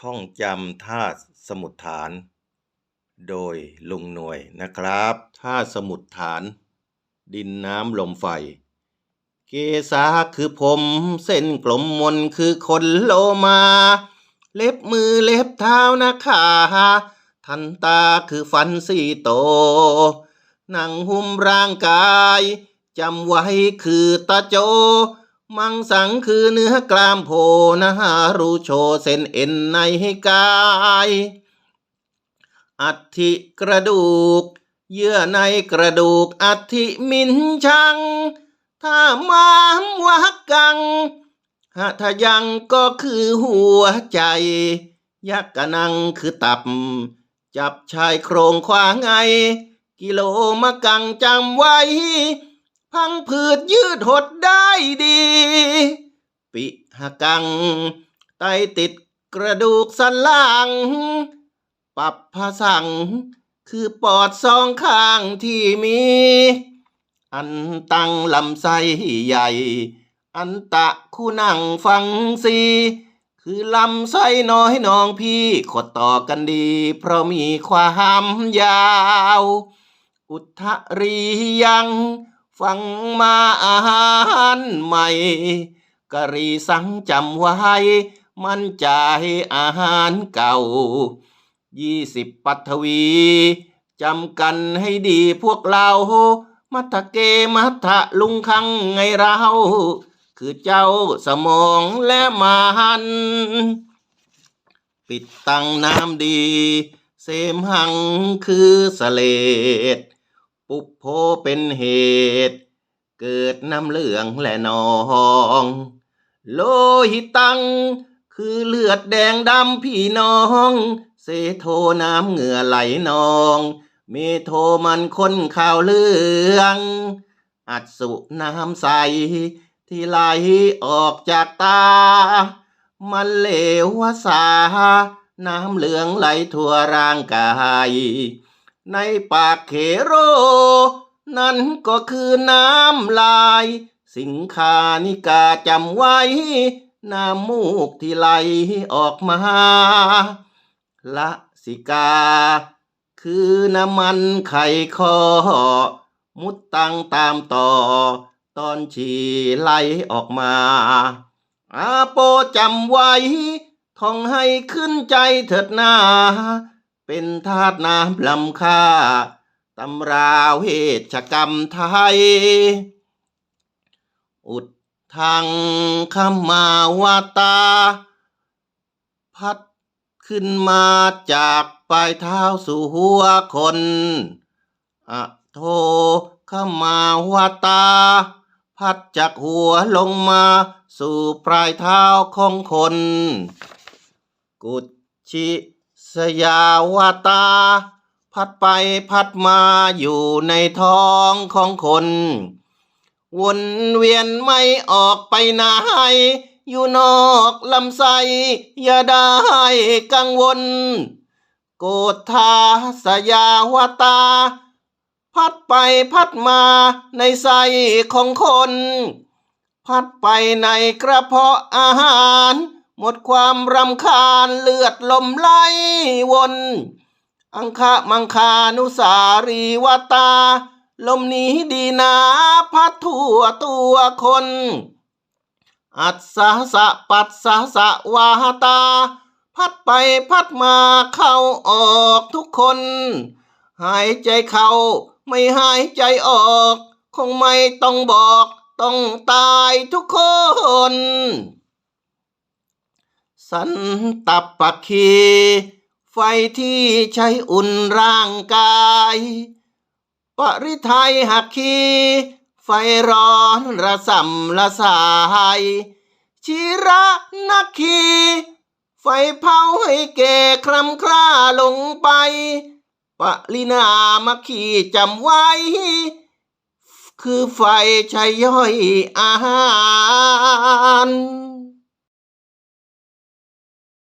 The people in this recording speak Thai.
ท่องจำท่าสมุดฐาน โดยลุงหน่วยนะครับท่าสมุดฐาน ดินน้ำลมไฟ เกษาคือผม เส้นกลมมนคือคนโลมา เล็บมือเล็บเท้านะคะทันตาคือฟันสี่โต หนังหุ้มร่างกาย จำไว้คือตาโจ มังสังคือเนื้อกลามโพนะฮารูโชเส้นเอ็นในกาย อัฐิกระดูก เยื่อในกระดูกอัฐิมินชัง ถ้ามามวักกังหทยังก็คือหัวใจ ยักกะนังคือตับ จับชายโครงขวางไง กิโลมะกังจำไว้ พังผืดยืดหดได้ดี ปิหกัง ไตติดกระดูกสันหล่างปับพสัง คือปอดสองข้างที่มี อันตังลำไส้ใหญ่ อันตะคู่นั่งฟังสีคือลำไส้น้อยน้องพี่ขดต่อกันดี เพราะมีความยาว อุทะรียัง ฟังมาอาหารใหม่กะรีสังจำไว้ มันใจายอาหารเก่ายี่สิบปัทวีจำกันให้ดีพวกเรา มัทเกมัทะลุงคังไงเรา คือเจ้าสมองและมัน ปิดตังน้ำดี เสมหังคือสเลด ปุบโพเป็นเหตุ เกิดน้ำเหลืองและนอง โลหิตัง คือเลือดแดงดำพี่น้อง เซโทน้ำเหงื่อไหลนอง เมโทมันค้นข่าวเรื่อง อัดสุน้ำใส ที่ไหลออกจากตา มันเหลววสา น้ำเหลืองไหลทั่วร่างกาย ในปากเขโร นั่นก็คือน้ำลาย สิงคานิกาจำไว้ น้ำมูกที่ไหลออกมา ละสิกา คือน้ำมันไข่คอ มุดตังตามต่อ ตอนฉี่ไหลออกมา อาโปจำไว้ท่องให้ขึ้นใจเถิดนา เป็นทาสน้ำลำค่าตำราเวชกรรมไทย อุดทางขมาวาตา พัดขึ้นมาจากปลายเท้าสู่หัวคนอะโทขมาวาตา พัดจากหัวลงมาสู่ปลายเท้าของคน กุชิ สยาวาตา พัดไปพัดมาอยู่ในท้องของคน วนเวียนไม่ออกไปไหนอยู่นอกลำไส้อย่าได้กังวล โกธาสยาวตา พัดไปพัดมาในไส้ของคน พัดไปในกระเพาะอาหาร ดความรำคาญเลือดลมไหลวน อังคมังคานุสารีวตา ลมนี้ดีนาพัดทั่วตัวคน อัศสะสะปัสสะสะวาตา พัดไปพัดมาเข้าออกทุกคน หายใจเข้าไม่หายใจออก คงไม่ต้องบอก ต้องตายทุกคน สันตับปักขีไฟที่ใช้อุ่นร่างกาย ปริไทยหักขีไฟร้อนระสำละสาย ชิระนักขีไฟเผาให้แก่คลำคร่าลงไป ปรินามักขีจำไว้ คือไฟใช้ย่อยอาหาร